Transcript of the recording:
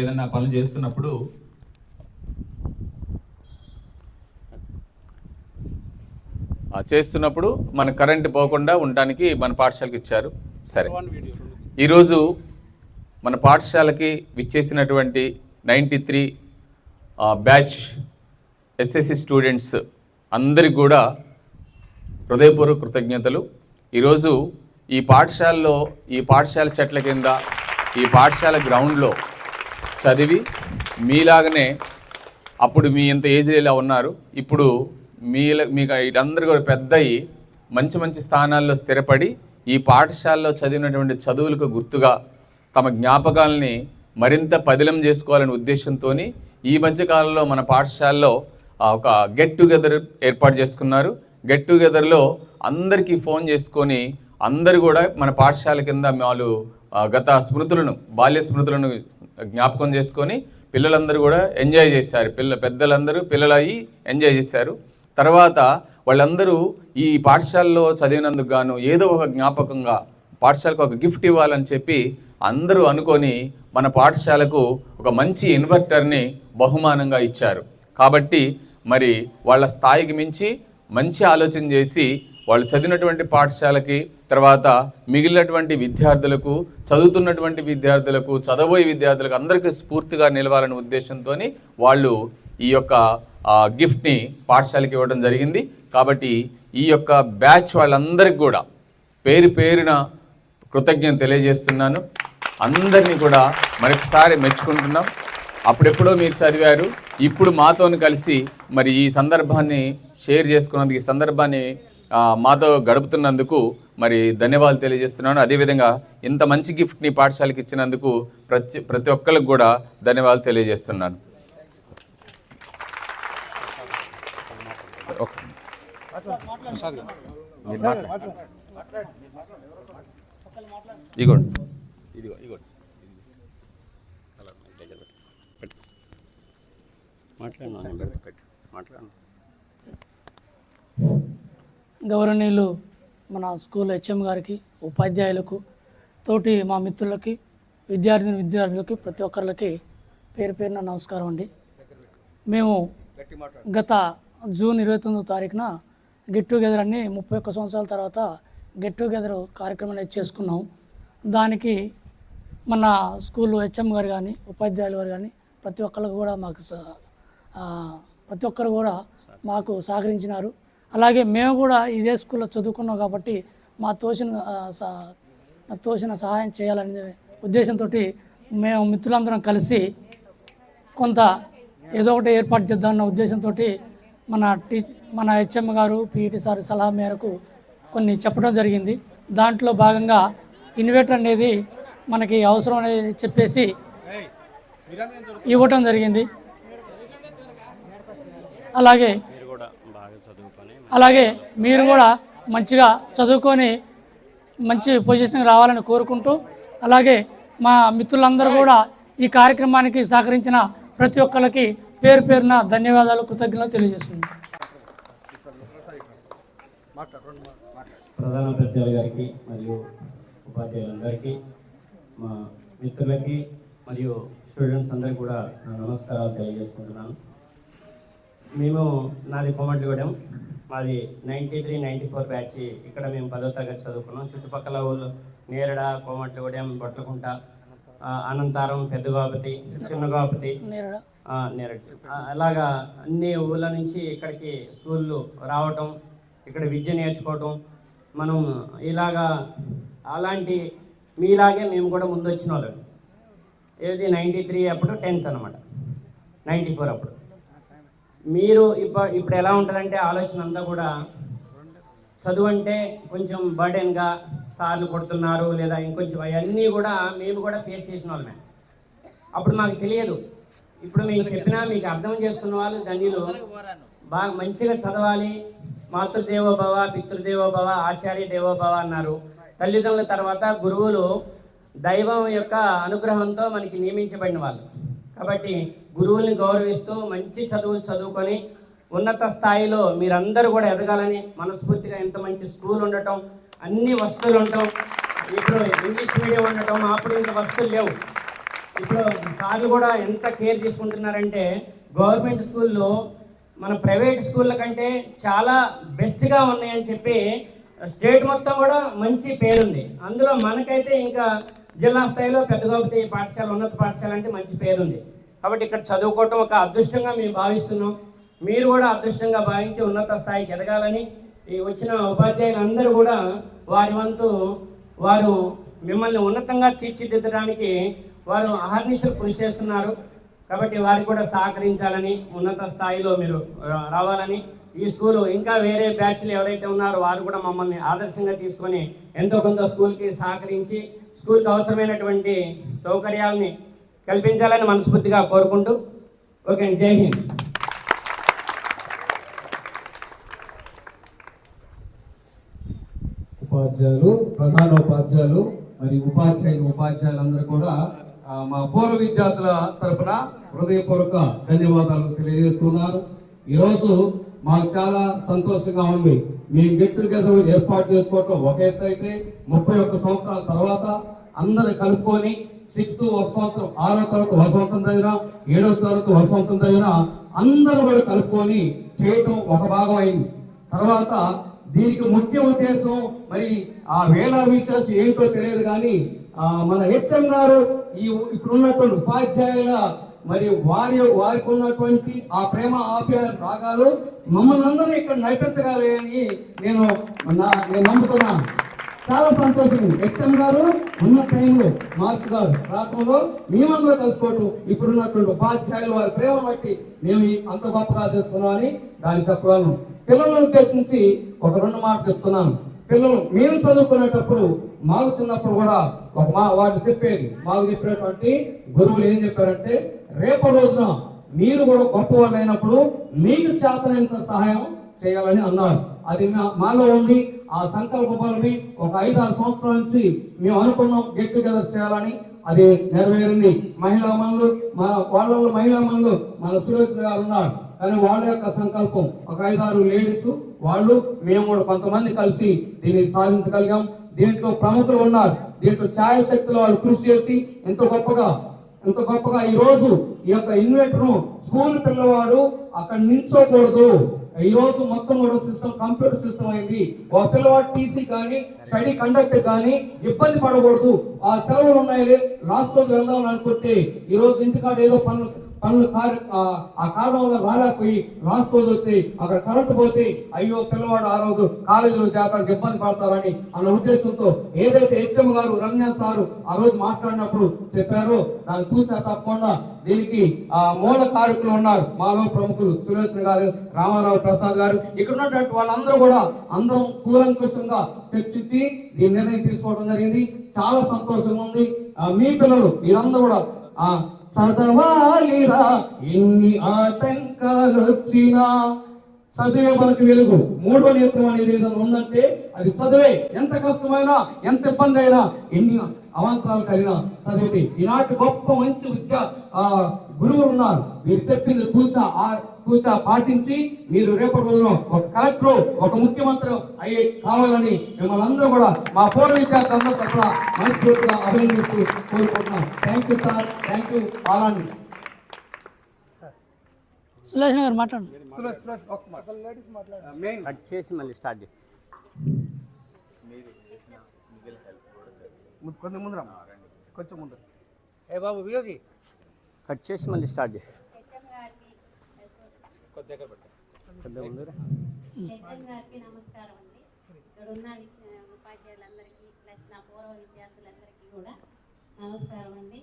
ఏదైనా పనులు చేస్తున్నప్పుడు ఆ, చేస్తున్నప్పుడు మన కరెంట్ పోకుండా ఉండడానికి మన పాఠశాలకు ఇచ్చారు. సరే. ఈరోజు మన పాఠశాలకి విచ్చేసినటువంటి ninety three batch SSC students అందరికి కూడా హృదయపూర్వక కృతజ్ఞతలు. ఈరోజు ఈ పాఠశాలలో ఈ పాఠశాల చెట్ల కింద ఈ పాఠశాల గ్రౌండ్లో చదివి మీలాగనే అప్పుడు మీ ఇంత ఏజ్లో ఇలా ఉన్నారు. ఇప్పుడు మీ మీకు వీటందరూ కూడా పెద్ద మంచి మంచి స్థానాల్లో స్థిరపడి ఈ పాఠశాలలో చదివినటువంటి చదువులకు గుర్తుగా తమ జ్ఞాపకాలని మరింత పదిలం చేసుకోవాలనే ఉద్దేశంతో ఈ మధ్యకాలంలో మన పాఠశాలలో ఒక గెట్ టుగెదర్ ఏర్పాటు చేసుకున్నారు. గెట్ టుగెదర్లో అందరికీ ఫోన్ చేసుకొని అందరు కూడా మన పాఠశాల కింద వాళ్ళు గత స్మృతులను బాల్య స్మృతులను జ్ఞాపకం చేసుకొని పిల్లలందరూ కూడా ఎంజాయ్ చేశారు. పిల్ల పెద్దలందరూ పిల్లలు అయ్యి ఎంజాయ్ చేశారు. తర్వాత వాళ్ళందరూ ఈ పాఠశాలలో చదివినందుకు గాను ఏదో ఒక జ్ఞాపకంగా పాఠశాలకు ఒక గిఫ్ట్ ఇవ్వాలని చెప్పి అందరూ అనుకొని మన పాఠశాలకు ఒక మంచి ఇన్వర్టర్ని బహుమానంగా ఇచ్చారు. కాబట్టి మరి వాళ్ళ స్థాయికి మించి మంచి ఆలోచన చేసి వాళ్ళు చదివినటువంటి పాఠశాలకి తర్వాత మిగిలినటువంటి విద్యార్థులకు చదువుతున్నటువంటి విద్యార్థులకు చదవబోయే విద్యార్థులకు అందరికీ స్ఫూర్తిగా నిలవాలనే ఉద్దేశంతో వాళ్ళు ఈ యొక్క గిఫ్ట్ని పాఠశాలకి ఇవ్వడం జరిగింది. కాబట్టి ఈ యొక్క బ్యాచ్ వాళ్ళందరికీ కూడా పేరు పేరున కృతజ్ఞత తెలియజేస్తున్నాను. అందరినీ కూడా మరొకసారి మెచ్చుకుంటున్నాం. అప్పుడెప్పుడో మీరు చదివారు. ఇప్పుడు మాతో కలిసి మరి ఈ సందర్భాన్ని షేర్ చేసుకున్నందుకు ఈ సందర్భాన్ని మాతో గడుపుతున్నందుకు మరి ధన్యవాదాలు తెలియజేస్తున్నాను. అదేవిధంగా ఇంత మంచి గిఫ్ట్ని పాఠశాలకు ఇచ్చినందుకు ప్రతి ప్రతి ఒక్కరికి కూడా ధన్యవాదాలు తెలియజేస్తున్నాను. ఇగోండి ఇదిగో ఇగోండి గౌరవనీయులు మన స్కూల్ హెచ్ఎం గారికి ఉపాధ్యాయులకు తోటి మా మిత్రులకి విద్యార్థిని విద్యార్థులకి ప్రతి ఒక్కరికి పేరు పేరున నమస్కారం అండి. మేము గత జూన్ ఇరవై తొమ్మిదో తారీఖున గెట్ టుగెదర్ అన్ని ముప్పై ఒక్క సంవత్సరాల తర్వాత గెట్ టుగెదర్ కార్యక్రమం అనేది చేసుకున్నాం. దానికి మన స్కూల్ హెచ్ఎం గారు కానీ ఉపాధ్యాయులు గారు కానీ ప్రతి ఒక్కరికి కూడా మాకు స- ప్రతి ఒక్కరు కూడా మాకు సహకరించినారు. అలాగే మేము కూడా ఇదే స్కూల్లో చదువుకున్నాం కాబట్టి మా తోచిన స- తోచిన సహాయం చేయాలనే ఉద్దేశంతో మేము మిత్రులందరం కలిసి కొంత ఏదో ఒకటి ఏర్పాటు చేద్దామన్న ఉద్దేశంతో మన టీ మన హెచ్ఎం గారు పీఈటీ సార్ సలహా మేరకు కొన్ని చెప్పడం జరిగింది. దాంట్లో భాగంగా ఇన్వర్టర్ అనేది మనకి అవసరం అనేది చెప్పేసి ఇవ్వటం జరిగింది. అలాగే అలాగే మీరు కూడా మంచిగా చదువుకొని మంచి పొజిషన్కి రావాలని కోరుకుంటూ అలాగే మా మిత్రులందరూ కూడా ఈ కార్యక్రమానికి సహకరించిన ప్రతి ఒక్కరికి పేరు పేరున ధన్యవాదాలు కృతజ్ఞతలు తెలియజేస్తుంది ప్రధాన ఉపాధ్యాయులు గారికి మరియు ఉపాధ్యాయులందరికీ మా మిత్రులకి మరియు స్టూడెంట్స్ అందరికీ కూడా నా నమస్కారాలు తెలియజేసుకుంటున్నాను. మేము నాది కోమటిగూడెం మాది ninety three ninety four batch. ఇక్కడ మేము పదో తరగతి చదువుకున్నాం. చుట్టుపక్కల ఊళ్ళు నేరడ కోమటిగూడెం బొట్లకుంట అనంతారం పెద్దగోపతి చిన్నగోపతి నేరడ. అలాగా అన్ని ఊళ్ళ నుంచి ఇక్కడికి స్కూళ్ళు రావటం ఇక్కడ విద్య నేర్చుకోవటం మనం ఇలాగా అలాంటి మీలాగే మేము కూడా ముందు వచ్చిన వాళ్ళం. ఏది నైంటీ త్రీ అప్పుడు టెన్త్ అనమాట నైంటీ ఫోర్ అప్పుడు. మీరు ఇప్పుడు ఇప్పుడు ఎలా ఉంటుందంటే ఆలోచన అంతా కూడా చదువు అంటే కొంచెం బర్డెన్గా సార్లు కొడుతున్నారు లేదా ఇంకొంచెం అవన్నీ కూడా మేము కూడా ఫేస్ చేసిన వాళ్ళమే. అప్పుడు మాకు తెలియదు. ఇప్పుడు మేము చెప్పినా మీకు అర్థం చేసుకున్న వాళ్ళు ధన్యులు. బాగా మంచిగా చదవాలి. మాతృదేవోభవ పితృదేవోభవ ఆచార్య దేవోభవ అన్నారు. తల్లిదండ్రుల తర్వాత గురువులు దైవం యొక్క అనుగ్రహంతో మనకి నియమించబడిన వాళ్ళు. కాబట్టి గురువుల్ని గౌరవిస్తూ మంచి చదువులు చదువుకొని ఉన్నత స్థాయిలో మీరందరూ కూడా ఎదగాలని మనస్ఫూర్తిగా ఇంత మంచి స్కూల్ ఉండటం అన్ని వస్తువులు ఉండటం ఇప్పుడు ఇంగ్లీష్ మీడియం ఉండటం అప్పుడు ఇంత వస్తువులు లేవు. ఇప్పుడు సార్లు కూడా ఎంత కేర్ తీసుకుంటున్నారంటే గవర్నమెంట్ స్కూల్లో మన ప్రైవేట్ స్కూళ్ళ కంటే చాలా బెస్ట్గా ఉన్నాయని చెప్పి స్టేట్ మొత్తం కూడా మంచి పేరుంది. అందులో మనకైతే ఇంకా జిల్లా స్థాయిలో పెద్ద పాఠశాల ఉన్నత పాఠశాల అంటే మంచి పేరుంది. కాబట్టి ఇక్కడ చదువుకోవటం ఒక అదృష్టంగా మేము భావిస్తున్నాం. మీరు కూడా అదృష్టంగా భావించి ఉన్నత స్థాయికి ఎదగాలని ఈ వచ్చిన ఉపాధ్యాయులందరూ కూడా వారి వంతు వారు మిమ్మల్ని ఉన్నతంగా తీర్చిదిద్దడానికి వారు అహర్నిశలు కృషి చేస్తున్నారు. కాబట్టి వారికి కూడా సహకరించాలని ఉన్నత స్థాయిలో మీరు రావాలని ఈ స్కూలు ఇంకా వేరే బ్యాచ్లు ఎవరైతే ఉన్నారో వారు కూడా మమ్మల్ని ఆదర్శంగా తీసుకొని ఎంతో కొంత స్కూల్కి సహకరించి స్కూల్కి అవసరమైనటువంటి సౌకర్యాలని కల్పించాలని మనస్ఫూర్తిగా కోరుకుంటూ ఓకే అండి జై హింద్. ఉపాధ్యాయులు ప్రధాన ఉపాధ్యాయులు మరి ఉపాధ్యాయులు ఉపాధ్యాయులందరూ కూడా మా పూర్వ విద్యార్థుల తరపున హృదయపూర్వక ధన్యవాదాలు తెలియజేస్తున్నారు. ఈరోజు మాకు చాలా సంతోషంగా ఉంది. మేము వ్యక్తిగత ఏర్పాటు చేసుకోవటం ఒక ఎత్తు అయితే ముప్పై ఒక్క సంవత్సరాల తర్వాత అందరు కలుపుకొని సిక్స్త్ వర్షవంతం సంవత్సరం ఆరో తరగతి ఒక సంవత్సరం దగ్గర ఏడో తరగతి ఒక సంవత్సరం దగ్గర అందరూ కూడా కలుపుకొని చేయటం ఒక భాగం అయింది తర్వాత దీనికి ముఖ్య ఉద్దేశం మరి ఆ వేళ విషయాస్ ఏంటో తెలియదు కానీ మన హెచ్ఎం గారు ఈ ఇప్పుడు ఉన్నటువంటి ఉపాధ్యాయుల మరి వారి వారికి ఉన్నటువంటి ఆ ప్రేమ ఆప్యాయ రాగాలు మమ్మల్ని అందరినీ ఇక్కడ నడిపించగలని నేను నా- నేను నమ్ముతున్నాను. చాలా సంతోషం. హెచ్ఎం గారు ఉన్న టైంలో మార్క్ గారు రాత్రంలో మేమందరూ కలుసుకోవటం. ఇప్పుడున్నటువంటి ఉపాధ్యాయులు వారి ప్రేమ బట్టి మేము అంత గొప్పగా చేసుకున్నామని దాన్ని చెప్పగలను. పిల్లలను ఉద్దేశించి ఒక రెండు మాటలు చెప్తున్నాను. పిల్లలు మేము చదువుకునేటప్పుడు మాకు చిన్నప్పుడు కూడా ఒక మా వాడు చెప్పేది మాకు చెప్పినటువంటి గురువులు ఏం చెప్పారంటే రేపటి రోజున మీరు కూడా గొప్ప వాళ్ళు అయినప్పుడు మీకు చేతనైన సహాయం చేయాలని అన్నారు. అది మా- మాలో ఉంది. ఆ సంకల్ప బలని ఒక ఐదు ఆరు సంవత్సరాల నుంచి మేము అనుకున్నాం గెట్ టుగెదర్ చేయాలని. అది నెరవేరింది. మహిళా మనులు మన వాళ్ళ మహిళా మనులు మన సురేష్ గారు ఉన్నారు. కానీ వాళ్ళ యొక్క సంకల్పం ఒక ఐదారు లేడీస్ వాళ్ళు మేము కూడా కొంతమంది కలిసి దీన్ని సాధించగలిగాం. దీంట్లో ప్రముఖులు ఉన్నారు. దీంట్లో ఛాయాశక్తులు వాళ్ళు కృషి చేసి ఎంతో గొప్పగా ఎంత గొప్పగా ఈ రోజు ఈ యొక్క ఇన్వెంటర్ స్కూల్ పిల్లవాడు అక్కడ నిల్చోకూడదు ఈ రోజు మొత్తం కూడా సిస్టమ్ కంప్యూటర్ సిస్టమ్ అయింది. ఒక పిల్లవాడు టీసీ కానీ స్టడీ కండక్ట్ కానీ ఇబ్బంది పడకూడదు. ఆ సెలవులు ఉన్నాయి లాస్ట్ రోజు వెళ్దాం అనుకుంటే ఈ రోజు ఇంటికాడ ఏదో పనులు పనులు కారు ఆ- కాలంలో కారణం వల్ల రాలేకపోయి లాస్ట్ రోజు వస్తే అక్కడ కరెంట్ పోతే అయ్యో పిల్లవాడు ఆ రోజు కాలేజీలో చేరడానికి ఇబ్బంది పడతారని అన్న ఉద్దేశంతో ఏదైతే హెచ్ఎం గారు రంజన్ సారు ఆ రోజు మాట్లాడినప్పుడు చెప్పారో దాన్ని చూసా తప్పకుండా దీనికి ఆ మూల కారకులు ఉన్నారు. మాలో ప్రముఖులు సురేష్ గారు రామారావు ప్రసాద్ గారు ఇక్కడ ఉన్నటువంటి వాళ్ళందరూ కూడా అందరం కూలంకుషంగా చర్చించి ఈ నిర్ణయం తీసుకోవడం జరిగింది. చాలా సంతోషంగా ఉంది. మీ పిల్లలు మీరందరూ కూడా ఆ చదవాలిరా. ఎన్ని ఆటంకాలు వచ్చినా. చదివే మనకు వెలుగు. మూడో నేత్రం అనేది ఏదైనా ఉందంటే అది చదివే. ఎంత కష్టమైనా ఎంత ఇబ్బంది అయినా ఎన్ని అవాంతరాలు కలిగినా చదివితే. ఈనాటి గొప్ప మంచి విద్య ఆ గురువులు ఉన్నారు. మీరు చెప్పింది ఆ కూర్చా పాటించి మీరు రేపటి రోజున ఒక కలెక్టర్ ఒక ముఖ్యమంత్రి అయ్యే కావాలని మిమ్మల్ని అందరూ కూడా మా పూర్వ విద్యార్థి అందరూ మనస్ఫూర్తిగా అభినందిస్తూ కోరుకుంటున్నాం. Thank you sir thank you అలాంటి సులేష్ గారు మాట్లాడండి. కట్ చేసి మళ్ళీ స్టార్ట్ కొంచెం ముందు కొంచెం ముందు. కట్ చేసి మళ్ళీ స్టార్ట్ చేయి హెచ్ఎం గారికి కొద్దిగా ముందురా. హెచ్ఎం గారికి నమస్కారం అండి ఇక్కడ ఉన్న విద్య- ఉపాధ్యాయులందరికీ ప్లస్ నా పూర్వ విద్యార్థులందరికీ కూడా నమస్కారం అండి